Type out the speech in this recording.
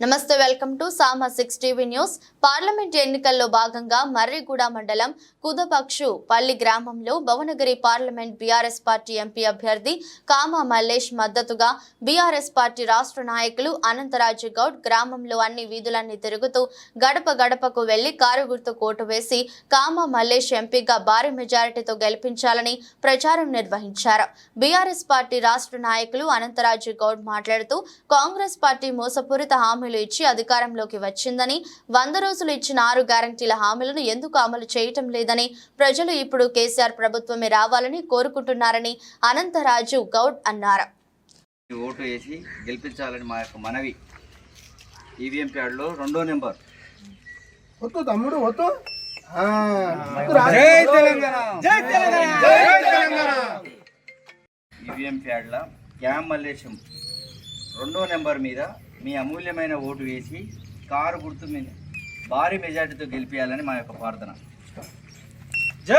నమస్తే welcome to Sama six TV news. Parliament ఎన్నికల్లో భాగంగా మర్రిగూడ మండలం కుదపక్షు పల్లి గ్రామంలో Bhuvanagiri parliament BRS party MP అభ్యర్థి కామా మల్లేష్ మద్దతుగా బీఆర్ఎస్ పార్టీ రాష్ట్ర నాయకులు అనంతరాజు గౌడ్ గ్రామంలో అన్ని వీధులన్నీ తిరుగుతూ గడప గడపకు వెళ్ళి కారు గుర్తు కోటు వేసి కామా మల్లేష్ ఎంపీగా భారీ మెజారిటీతో గెలిపించాలని ప్రచారం నిర్వహించారు. బీఆర్ఎస్ పార్టీ రాష్ట్ర నాయకులు అనంతరాజు గౌడ్ మాట్లాడుతూ కాంగ్రెస్ పార్టీ మోసపూరిత హామీలు ఇచ్చి అధికారంలోకి వచ్చిందని వంద రోజులు ఇచ్చిన ఆరు గ్యారంటీల హామీలను ఎందుకు అమలు చేయటం లేదని ప్రజలు ఇప్పుడు కేసీఆర్ ప్రభుత్వమే రావాలని కోరుకుంటున్నారని అనంతరాజు గౌడ్ అన్నారు. ఓటు వేసి గెలిపించాలని మా యొక్క మనవి. ఈవీఎం ప్యాడ్లో రెండో నెంబర్. వద్దు తమ్ముడు వద్దు. ఆ, జై తెలంగాణ. జై తెలంగాణ. ఈవీఎం ప్యాడ్ల క్యామ్ మల్లేశం రెండో నెంబర్ మీద మీ అమూల్యమైన ఓటు వేసి కారు గుర్తు భారీ మెజార్టీతో గెలిపించాలని మా యొక్క ప్రార్థన.